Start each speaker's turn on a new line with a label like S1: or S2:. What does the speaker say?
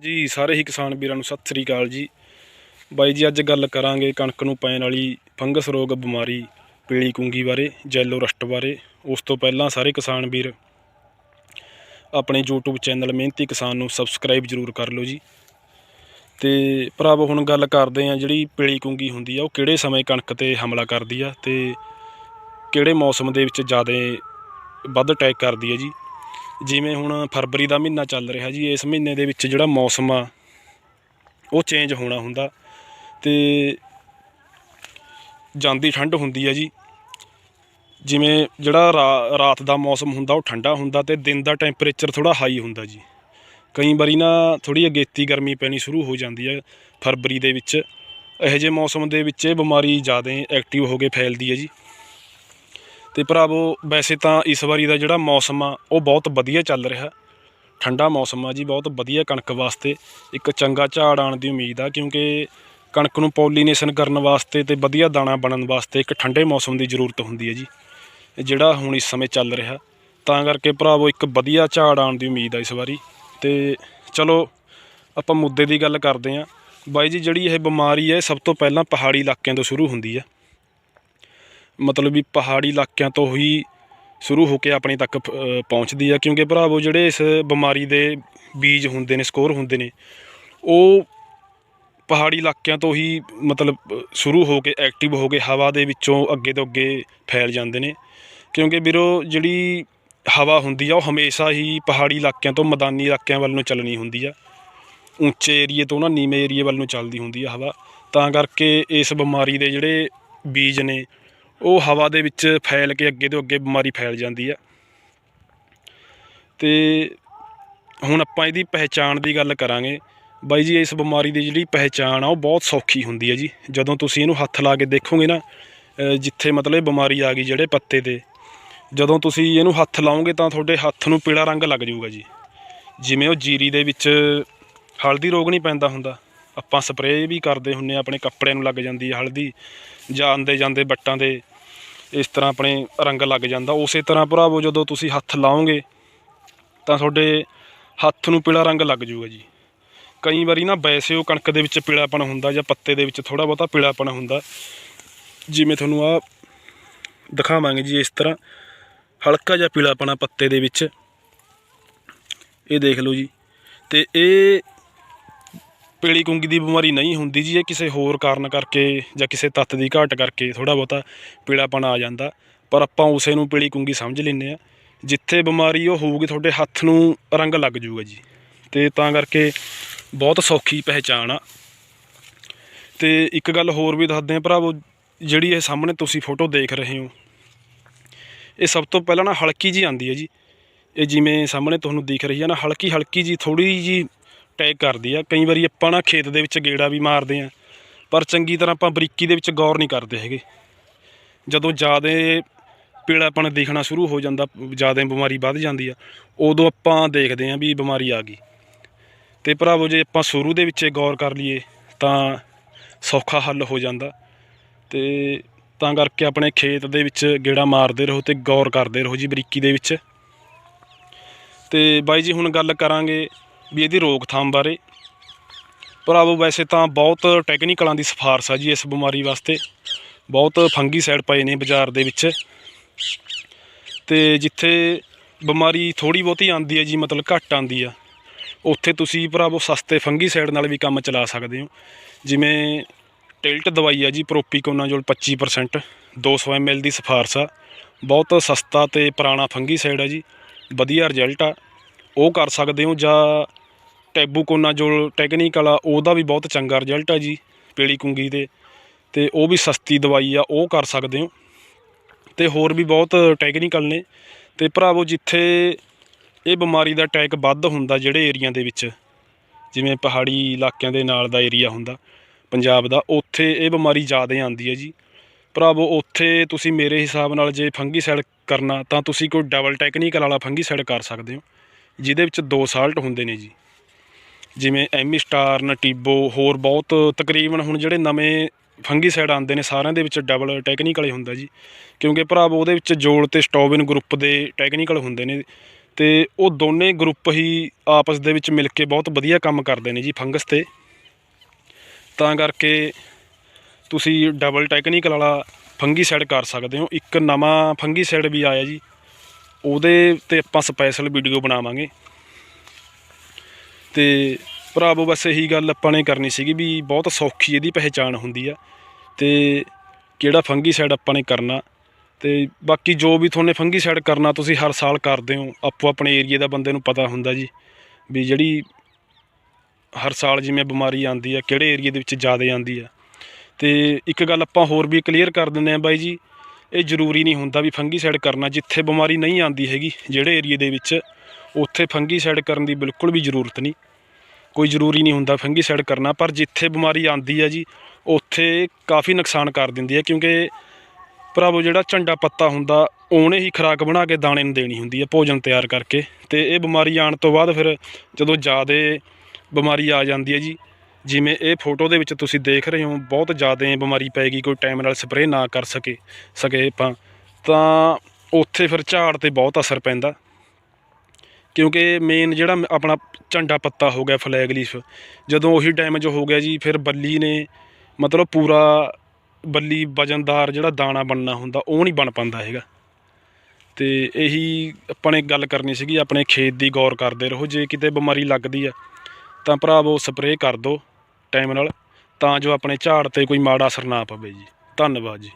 S1: ਜੀ, ਸਾਰੇ ਹੀ ਕਿਸਾਨ ਵੀਰਾਂ ਨੂੰ ਸਤਿ ਸ੍ਰੀ ਅਕਾਲ ਜੀ। ਬਾਈ ਜੀ, ਅੱਜ ਗੱਲ ਕਰਾਂਗੇ ਕਣਕ ਨੂੰ ਪੈਣ ਵਾਲੀ ਫੰਗਸ ਰੋਗ ਬਿਮਾਰੀ ਪੀਲੀ ਕੁੰਗੀ ਬਾਰੇ, ਜੈਲੋ ਰਸਟ ਬਾਰੇ। ਉਸ ਤੋਂ ਪਹਿਲਾਂ ਸਾਰੇ ਕਿਸਾਨ ਵੀਰ ਆਪਣੇ YouTube ਚੈਨਲ ਮਿਹਨਤੀ ਕਿਸਾਨ ਨੂੰ ਸਬਸਕ੍ਰਾਈਬ ਜਰੂਰ ਕਰ ਲਓ ਜੀ। ਤੇ ਭਰਾਵੋ, ਹੁਣ ਗੱਲ ਕਰਦੇ ਆ ਜਿਹੜੀ ਪੀਲੀ ਕੁੰਗੀ ਹੁੰਦੀ ਆ, ਉਹ ਕਿਹੜੇ ਸਮੇਂ ਕਣਕ ਤੇ ਹਮਲਾ ਕਰਦੀ ਆ ਤੇ ਕਿਹੜੇ ਮੌਸਮ ਦੇ ਵਿੱਚ ਜ਼ਿਆਦਾ ਵੱਧ ਅਟੈਕ ਕਰਦੀ ਹੈ ਜੀ। ਜਿਵੇਂ ਹੁਣ ਫਰਵਰੀ ਦਾ ਮਹੀਨਾ ਚੱਲ ਰਿਹਾ ਜੀ, ਇਸ ਮਹੀਨੇ ਦੇ ਵਿੱਚ ਜਿਹੜਾ ਮੌਸਮ ਆ, ਉਹ ਚੇਂਜ ਹੋਣਾ ਹੁੰਦਾ। ਤੇ ਜਾਂਦੀ ਠੰਡ ਹੁੰਦੀ ਹੈ ਜੀ। ਜਿਵੇਂ ਜਿਹੜਾ ਰਾਤ ਦਾ ਮੌਸਮ ਹੁੰਦਾ, ਉਹ ਠੰਡਾ ਹੁੰਦਾ ਤੇ ਦਿਨ ਦਾ ਟੈਂਪਰੇਚਰ ਥੋੜਾ ਹਾਈ ਹੁੰਦਾ ਜੀ। ਕਈ ਵਾਰੀ ਨਾ ਥੋੜੀ ਅਗੇਤੀ ਗਰਮੀ ਪੈਣੀ ਸ਼ੁਰੂ ਹੋ ਜਾਂਦੀ ਹੈ ਫਰਵਰੀ ਦੇ ਵਿੱਚ। ਇਹੋ ਜਿਹੇ ਮੌਸਮ ਦੇ ਵਿੱਚ ਇਹ ਬਿਮਾਰੀ ਜ਼ਿਆਦਾ ਐਕਟਿਵ ਹੋ ਕੇ ਫੈਲਦੀ ਹੈ ਜੀ। ਤੇ ਭਰਾਵੋ, ਵੈਸੇ ਤਾਂ ਇਸ ਵਾਰੀ ਦਾ ਜਿਹੜਾ ਮੌਸਮ ਆ, ਉਹ ਬਹੁਤ ਵਧੀਆ ਚੱਲ ਰਿਹਾ। ਠੰਡਾ ਮੌਸਮ ਆ ਜੀ, ਬਹੁਤ ਵਧੀਆ ਕਣਕ ਵਾਸਤੇ। ਇੱਕ ਚੰਗਾ ਝਾੜ ਆਉਣ ਦੀ ਉਮੀਦ ਆ, ਕਿਉਂਕਿ ਕਣਕ ਨੂੰ ਪੋਲੀਨੇਸ਼ਨ ਕਰਨ ਵਾਸਤੇ ਤੇ ਵਧੀਆ ਦਾਣਾ ਬਣਨ ਵਾਸਤੇ ਇੱਕ ਠੰਡੇ ਮੌਸਮ ਦੀ ਜ਼ਰੂਰਤ ਹੁੰਦੀ ਹੈ ਜੀ। ਜਿਹੜਾ ਹੁਣ ਇਸ ਸਮੇਂ ਚੱਲ ਰਿਹਾ, ਤਾਂ ਕਰਕੇ ਭਰਾਵੋ, ਇੱਕ ਵਧੀਆ ਝਾੜ ਆਉਣ ਦੀ ਉਮੀਦ ਆ ਇਸ ਵਾਰੀ। ਤੇ ਚਲੋ, ਆਪਾਂ ਮੁੱਦੇ ਦੀ ਗੱਲ ਕਰਦੇ ਆਂ ਬਾਈ ਜੀ, ਜਿਹੜੀ ਇਹ ਬਿਮਾਰੀ ਹੈ, ਇਹ ਸਭ ਤੋਂ ਪਹਿਲਾਂ ਪਹਾੜੀ ਇਲਾਕਿਆਂ ਤੋਂ ਸ਼ੁਰੂ ਹੁੰਦੀ ਹੈ। ਮਤਲਬ ਵੀ ਪਹਾੜੀ ਇਲਾਕਿਆਂ ਤੋਂ ਹੀ ਸ਼ੁਰੂ ਹੋ ਕੇ ਆਪਣੇ ਤੱਕ ਪਹੁੰਚਦੀ ਆ। ਕਿਉਂਕਿ ਭਰਾਵੋ, ਜਿਹੜੇ ਇਸ ਬਿਮਾਰੀ ਦੇ ਬੀਜ ਹੁੰਦੇ ਨੇ, ਸਕੋਰ ਹੁੰਦੇ ਨੇ, ਉਹ ਪਹਾੜੀ ਇਲਾਕਿਆਂ ਤੋਂ ਹੀ ਮਤਲਬ ਸ਼ੁਰੂ ਹੋ ਕੇ ਐਕਟਿਵ ਹੋ ਕੇ ਹਵਾ ਦੇ ਵਿੱਚੋਂ ਅੱਗੇ ਤੋਂ ਅੱਗੇ ਫੈਲ ਜਾਂਦੇ ਨੇ। ਕਿਉਂਕਿ ਵੀਰੋ, ਜਿਹੜੀ ਹਵਾ ਹੁੰਦੀ ਆ, ਉਹ ਹਮੇਸ਼ਾ ਹੀ ਪਹਾੜੀ ਇਲਾਕਿਆਂ ਤੋਂ ਮੈਦਾਨੀ ਇਲਾਕਿਆਂ ਵੱਲ ਨੂੰ ਚੱਲਣੀ ਹੁੰਦੀ ਆ। ਉੱਚੇ ਏਰੀਏ ਤੋਂ ਨਾ ਨੀਵੇਂ ਏਰੀਏ ਵੱਲ ਨੂੰ ਚੱਲਦੀ ਹੁੰਦੀ ਆ ਹਵਾ। ਤਾਂ ਕਰਕੇ ਇਸ ਬਿਮਾਰੀ ਦੇ ਜਿਹੜੇ ਬੀਜ ਨੇ ਉਹ ਹਵਾ ਦੇ ਵਿੱਚ ਫੈਲ ਕੇ ਅੱਗੇ ਤੋਂ ਅੱਗੇ ਬਿਮਾਰੀ ਫੈਲ ਜਾਂਦੀ ਆ। ਤੇ ਹੁਣ ਆਪਾਂ ਇਹਦੀ ਪਹਿਚਾਣ ਦੀ ਗੱਲ ਕਰਾਂਗੇ। ਬਾਈ ਜੀ, ਇਸ ਬਿਮਾਰੀ ਦੀ ਜਿਹੜੀ ਪਹਿਚਾਣ ਆ, ਉਹ ਬਹੁਤ ਸੌਖੀ ਹੁੰਦੀ ਹੈ ਜੀ। ਜਦੋਂ ਤੁਸੀਂ ਇਹਨੂੰ ਹੱਥ ਲਾ ਕੇ ਦੇਖੋਗੇ ਨਾ ਜਿੱਥੇ ਮਤਲਬ ਇਹ ਬਿਮਾਰੀ ਆ ਗਈ ਜਿਹੜੇ ਪੱਤੇ ਤੇ, ਜਦੋਂ ਤੁਸੀਂ ਇਹਨੂੰ ਹੱਥ ਲਾਓਗੇ ਤਾਂ ਤੁਹਾਡੇ ਹੱਥ ਨੂੰ ਪੀਲਾ ਰੰਗ ਲੱਗ ਜਾਊਗਾ ਜੀ। ਜਿਵੇਂ ਉਹ ਜੀਰੀ ਦੇ ਵਿੱਚ ਹਲਦੀ ਰੋਗ ਨਹੀਂ ਪੈਂਦਾ ਹੁੰਦਾ। ਆਪਾਂ ਸਪਰੇਅ ਵੀ ਕਰਦੇ ਹੁੰਨੇ ਆ, ਆਪਣੇ ਕੱਪੜਿਆਂ ਨੂੰ ਲੱਗ ਜਾਂਦੀ ਹੈ ਹਲਦੀ ਜਾਂਦੇ ਜਾਂਦੇ ਬੱਟਾਂ ਦੇ ਇਸ ਤਰ੍ਹਾਂ ਆਪਣੇ ਰੰਗ ਲੱਗ ਜਾਂਦਾ। ਉਸੇ ਤਰ੍ਹਾਂ ਭਰਾਵੋ, ਜਦੋਂ ਤੁਸੀਂ ਹੱਥ ਲਾਓਗੇ, ਤਾਂ ਤੁਹਾਡੇ ਹੱਥ ਨੂੰ ਪੀਲਾ ਰੰਗ ਲੱਗ ਜਾਊਗਾ ਜੀ। ਕਈ ਵਾਰੀ ਨਾ ਵੈਸੇ ਉਹ ਕਣਕ ਦੇ ਵਿੱਚ ਪੀਲਾਪਣ ਹੁੰਦਾ ਜਾਂ ਪੱਤੇ ਦੇ ਵਿੱਚ ਥੋੜਾ ਬਹੁਤਾ ਪੀਲਾਪਣ ਹੁੰਦਾ। ਜਿਵੇਂ ਤੁਹਾਨੂੰ ਆ ਦਿਖਾਵਾਂਗੇ ਜੀ ਇਸ ਤਰ੍ਹਾਂ। ਹਲਕਾ ਜਿਹਾ ਪੀਲਾਪਣਾ ਪੱਤੇ ਦੇ ਵਿੱਚ। ਇਹ ਦੇਖ ਲਓ ਜੀ। ਤੇ ਇਹ ਪੀਲੀ ਕੁੰਗੀ ਦੀ ਬਿਮਾਰੀ ਨਹੀਂ ਹੁੰਦੀ ਜੀ, ਇਹ ਕਿਸੇ ਹੋਰ ਕਾਰਨ ਕਰਕੇ ਜਾਂ ਕਿਸੇ ਤੱਤ ਦੀ ਘਾਟ ਕਰਕੇ ਥੋੜਾ ਬਹੁਤਾ ਪੀਲਾਪਣ ਆ ਜਾਂਦਾ। ਪਰ ਆਪਾਂ ਉਸੇ ਨੂੰ ਪੀਲੀ ਕੁੰਗੀ ਸਮਝ ਲੈਂਦੇ ਆ ਜਿੱਥੇ ਬਿਮਾਰੀ ਉਹ ਹੋਊਗੀ, ਤੁਹਾਡੇ ਹੱਥ ਨੂੰ ਰੰਗ ਲੱਗ ਜਾਊਗਾ ਜੀ। ਤੇ ਤਾਂ ਕਰਕੇ ਬਹੁਤ ਸੌਖੀ ਪਹਿਚਾਣ ਆ। ਤੇ ਇੱਕ ਗੱਲ ਹੋਰ ਵੀ ਦੱਸਦੇ ਆ ਭਰਾਵੋ, ਜਿਹੜੀ ਇਹ ਸਾਹਮਣੇ ਤੁਸੀਂ ਫੋਟੋ ਦੇਖ ਰਹੇ ਹੋ। ਇਹ ਸਭ ਤੋਂ ਪਹਿਲਾਂ ਨਾ ਹਲਕੀ ਜੀ ਆਂਦੀ ਹੈ ਜੀ। ਇਹ ਜਿਵੇਂ ਸਾਹਮਣੇ ਤੁਹਾਨੂੰ ਦਿਖ ਰਹੀ ਹੈ ਨਾ ਹਲਕੀ ਹਲਕੀ ਜੀ ਥੋੜੀ ਜੀ ਟੈਗ ਕਰਦੀ ਆ। ਕਈ ਵਾਰੀ ਆਪਾਂ ਨਾ ਖੇਤ ਦੇ ਵਿੱਚ ਗੇੜਾ ਵੀ ਮਾਰਦੇ ਆ। ਪਰ ਚੰਗੀ ਤਰ੍ਹਾਂ ਆਪਾਂ ਬਰੀਕੀ ਦੇ ਵਿੱਚ ਗੌਰ ਨਹੀਂ ਕਰਦੇ ਹੈਗੇ। ਜਦੋਂ ਜ਼ਿਆਦਾ ਪੀੜਾਪਣ ਦਿਖਣਾ ਸ਼ੁਰੂ ਹੋ ਜਾਂਦਾ, ਜ਼ਿਆਦਾ ਬਿਮਾਰੀ ਵੱਧ ਜਾਂਦੀ ਆ, ਉਦੋਂ ਆਪਾਂ ਦੇਖਦੇ ਆ ਵੀ ਬਿਮਾਰੀ ਆ ਗਈ। ਤੇ ਭਰਾਵੋ, ਜੇ ਆਪਾਂ ਸ਼ੁਰੂ ਦੇ ਵਿੱਚ ਗੌਰ ਕਰ ਲਈਏ, ਤਾਂ ਸੌਖਾ ਹੱਲ ਹੋ ਜਾਂਦਾ। ਤੇ ਤਾਂ ਕਰਕੇ ਆਪਣੇ ਖੇਤ ਦੇ ਵਿੱਚ ਗੇੜਾ ਮਾਰਦੇ ਰਹੋ ਤੇ ਗੌਰ ਕਰਦੇ ਰਹੋ ਜੀ ਬਰੀਕੀ ਦੇ ਵਿੱਚ। ਤੇ ਬਾਈ ਜੀ, ਹੁਣ ਗੱਲ ਕਰਾਂਗੇ ਵੀ ਇਹਦੀ ਰੋਕਥਾਮ ਬਾਰੇ। ਭਰਾਵੋ ਵੈਸੇ ਤਾਂ ਬਹੁਤ ਟੈਕਨੀਕਲਾਂ ਦੀ ਸਿਫਾਰਸ਼ ਆ ਜੀ ਇਸ ਬਿਮਾਰੀ ਵਾਸਤੇ। ਬਹੁਤ ਫੰਗੀ ਸਾਈਡ ਪਏ ਨੇ ਬਾਜ਼ਾਰ ਦੇ ਵਿੱਚ। ਤੇ ਜਿੱਥੇ ਬਿਮਾਰੀ ਥੋੜੀ ਬਹੁਤੀ ਆਂਦੀ ਹੈ ਜੀ, ਮਤਲਬ ਘੱਟ ਆਂਦੀ ਆ, ਉੱਥੇ ਤੁਸੀਂ ਭਰਾਵੋ ਸਸਤੇ ਫੰਗੀ ਸਾਈਡ ਨਾਲ ਵੀ ਕੰਮ ਚਲਾ ਸਕਦੇ ਹੋ। ਜਿਵੇਂ ਟਿਲਟ ਦਵਾਈ ਆ ਜੀ ਪ੍ਰੋਪੀਕੋਨਾਜੋਲ 25% 200 ml ਦੀ ਸਿਫਾਰਸ਼ ਆ। ਬਹੁਤ ਸਸਤਾ ਤੇ ਪੁਰਾਣਾ ਫੰਗੀ ਸਾਈਡ ਆ ਜੀ, ਵਧੀਆ ਰਿਜ਼ਲਟ ਆ। ਉਹ ਕਰ ਸਕਦੇ ਹੋ ਜਾਂ ਟੈਬੂਕੋਨਾ ਜੋ ਟੈਕਨੀਕਲ ਆ, ਉਹਦਾ ਵੀ ਬਹੁਤ ਚੰਗਾ ਰਿਜ਼ਲਟ ਆ ਜੀ, ਪੀਲੀ ਕੁੰਗੀ ਦੇ। ਤੇ ਉਹ ਵੀ ਸਸਤੀ ਦਵਾਈ ਆ, ਉਹ ਕਰ ਸਕਦੇ ਹੋ। ਤੇ ਹੋਰ ਵੀ ਬਹੁਤ ਟੈਕਨੀਕਲ ਨੇ। ਤੇ ਭਰਾਵੋ, ਜਿੱਥੇ ਇਹ ਬਿਮਾਰੀ ਦਾ ਅਟੈਕ ਵੱਧ ਹੁੰਦਾ ਜਿਹੜੇ ਏਰੀਆ ਦੇ ਵਿੱਚ, ਜਿਵੇਂ ਪਹਾੜੀ ਇਲਾਕਿਆਂ ਦੇ ਨਾਲ ਦਾ ਏਰੀਆ ਹੁੰਦਾ, ਪੰਜਾਬ ਦਾ, ਉੱਥੇ ਇਹ ਬਿਮਾਰੀ ਜ਼ਿਆਦਾ ਆਉਂਦੀ ਹੈ ਜੀ। ਭਰਾਵੋ, ਉੱਥੇ ਤੁਸੀਂ ਮੇਰੇ ਹਿਸਾਬ ਨਾਲ ਜੇ ਫੰਗੀਸਾਈਡ ਕਰਨਾ, ਤਾਂ ਤੁਸੀਂ ਕੋਈ ਡਬਲ ਟੈਕਨੀਕਲ ਵਾਲਾ ਫੰਗੀਸਾਈਡ ਕਰ ਸਕਦੇ ਹੋ। ਜਿਹਦੇ ਵਿੱਚ ਦੋ ਸਾਲਟ ਹੁੰਦੇ ਨੇ ਜੀ। ਜਿਵੇਂ ਐਮੀ ਸਟਾਰ, ਨਟੀਬੋ, ਹੋਰ ਬਹੁਤ ਤਕਰੀਬਨ ਹੁਣ ਜਿਹੜੇ ਨਵੇਂ ਫੰਗੀਸਾਈਡ ਆਉਂਦੇ ਨੇ, ਸਾਰਿਆਂ ਦੇ ਵਿੱਚ ਡਬਲ ਟੈਕਨੀਕਲ ਹੀ ਹੁੰਦਾ ਜੀ। ਕਿਉਂਕਿ ਭਰਾਵੋ ਉਹਦੇ ਵਿੱਚ ਜੋਲ ਤੇ ਸਟੋਬਿਨ ਗਰੁੱਪ ਦੇ ਟੈਕਨੀਕਲ ਹੁੰਦੇ ਨੇ ਤੇ ਉਹ ਦੋਨੇ ਗਰੁੱਪ ਹੀ ਆਪਸ ਦੇ ਵਿੱਚ ਮਿਲ ਕੇ ਬਹੁਤ ਵਧੀਆ ਕੰਮ ਕਰਦੇ ਨੇ ਜੀ ਫੰਗਸ ਤੇ। ਤਾਂ ਕਰਕੇ ਤੁਸੀਂ ਡਬਲ ਟੈਕਨੀਕਲ ਵਾਲਾ ਫੰਗੀਸਾਈਡ ਕਰ ਸਕਦੇ ਹੋ। ਇੱਕ ਨਵਾਂ ਫੰਗੀਸਾਈਡ ਵੀ ਆਇਆ ਜੀ। ਉਹਦੇ ਤੇ ਆਪਾਂ ਸਪੈਸ਼ਲ ਵੀਡੀਓ ਬਣਾਵਾਂਗੇ। ਤੇ ਭਰਾਵੋ, ਬਸ ਇਹੀ ਗੱਲ ਆਪਾਂ ਨੇ ਕਰਨੀ ਸੀਗੀ ਵੀ ਬਹੁਤ ਸੌਖੀ ਇਹਦੀ ਪਹਿਚਾਣ ਹੁੰਦੀ ਆ ਤੇ ਕਿਹੜਾ ਫੰਗੀਸਾਈਡ ਆਪਾਂ ਨੇ ਕਰਨਾ। ਤੇ ਬਾਕੀ ਜੋ ਵੀ ਤੁਹਾਨੂੰ ਫੰਗੀਸਾਈਡ ਕਰਨਾ ਤੁਸੀਂ ਹਰ ਸਾਲ ਕਰਦੇ ਹੋ, ਆਪੋ ਆਪਣੇ ਏਰੀਏ ਦਾ ਬੰਦੇ ਨੂੰ ਪਤਾ ਹੁੰਦਾ ਜੀ ਵੀ ਜਿਹੜੀ ਹਰ ਸਾਲ ਜਿਵੇਂ ਬਿਮਾਰੀ ਆਉਂਦੀ ਆ, ਕਿਹੜੇ ਏਰੀਏ ਦੇ ਵਿੱਚ ਜ਼ਿਆਦਾ ਆਉਂਦੀ ਆ। ਤੇ ਇੱਕ ਗੱਲ ਆਪਾਂ ਹੋਰ ਵੀ ਕਲੀਅਰ ਕਰ ਦਿੰਦੇ ਆ ਬਾਈ ਜੀ ਇਹ ਜ਼ਰੂਰੀ ਨਹੀਂ ਹੁੰਦਾ ਵੀ ਫੰਗੀਸਾਈਡ ਕਰਨਾ ਜਿੱਥੇ ਬਿਮਾਰੀ ਨਹੀਂ ਆਉਂਦੀ ਹੈਗੀ, ਜਿਹੜੇ ਏਰੀਏ ਦੇ ਵਿੱਚ, ਉੱਥੇ ਫੰਗੀਸਾਈਡ ਕਰਨ ਦੀ ਬਿਲਕੁਲ ਵੀ ਜ਼ਰੂਰਤ ਨਹੀਂ। ਕੋਈ ਜ਼ਰੂਰੀ ਨਹੀਂ ਹੁੰਦਾ ਫੰਗੀਸਾਈਡ ਕਰਨਾ, ਪਰ ਜਿੱਥੇ ਬਿਮਾਰੀ ਆਉਂਦੀ ਹੈ ਜੀ, ਉੱਥੇ ਕਾਫੀ ਨੁਕਸਾਨ ਕਰ ਦਿੰਦੀ ਹੈ, ਕਿਉਂਕਿ ਭਰਾਵੋ ਜਿਹੜਾ ਝੰਡਾ ਪੱਤਾ ਹੁੰਦਾ, ਉਹਨੇ ਹੀ ਖੁਰਾਕ ਬਣਾ ਕੇ ਦਾਣੇ ਨੂੰ ਦੇਣੀ ਹੁੰਦੀ ਹੈ, ਭੋਜਨ ਤਿਆਰ ਕਰਕੇ। ਤੇ ਇਹ ਬਿਮਾਰੀ ਆਉਣ ਤੋਂ ਬਾਅਦ ਫਿਰ ਜਦੋਂ ਜ਼ਿਆਦਾ ਬਿਮਾਰੀ ਆ ਜਾਂਦੀ ਹੈ ਜੀ ਜਿਵੇਂ ਇਹ ਫੋਟੋ ਦੇ ਵਿੱਚ ਤੁਸੀਂ ਦੇਖ ਰਹੇ ਹੋ, ਬਹੁਤ ਜ਼ਿਆਦਾ ਬਿਮਾਰੀ ਪੈ ਗਈ, ਕੋਈ ਟਾਈਮ ਨਾਲ ਸਪਰੇਅ ਨਾ ਕਰ ਸਕੇ ਸਕੇ ਆਪਾਂ। ਤਾਂ ਉੱਥੇ ਫਿਰ ਝਾੜ ਤੇ ਬਹੁਤ ਅਸਰ ਪੈਂਦਾ। ਕਿਉਂਕਿ ਮੇਨ ਜਿਹੜਾ ਆਪਣਾ ਝੰਡਾ ਪੱਤਾ ਹੋ ਗਿਆ ਫਲੈਗ ਲੀਫ ਜਦੋਂ ਉਹੀ ਡੈਮੇਜ ਹੋ ਗਿਆ ਜੀ, ਫਿਰ ਬੱਲੀ ਨੇ ਮਤਲਬ ਪੂਰਾ ਬੱਲੀ ਵਜਨਦਾਰ ਜਿਹੜਾ ਦਾਣਾ ਬਣਨਾ ਹੁੰਦਾ, ਉਹ ਨਹੀਂ ਬਣ ਪਾਉਂਦਾ ਹੈਗਾ। ਤੇ ਇਹੀ ਆਪਾਂ ਨੇ ਗੱਲ ਕਰਨੀ ਸੀਗੀ, ਆਪਣੇ ਖੇਤ ਦੀ ਗੌਰ ਕਰਦੇ ਰਹੋ, ਜੇ ਕਿਤੇ ਬਿਮਾਰੀ ਲੱਗਦੀ ਆ, ਤਾਂ ਭਰਾਵੋ ਸਪਰੇਅ ਕਰ ਦਿਓ। ਟਾਈਮ ਨਾਲ, ਤਾਂ ਜੋ ਆਪਣੇ ਝਾੜ ਤੇ ਕੋਈ ਮਾੜਾ ਅਸਰ ਨਾ ਪਵੇ ਜੀ। ਧੰਨਵਾਦ ਜੀ।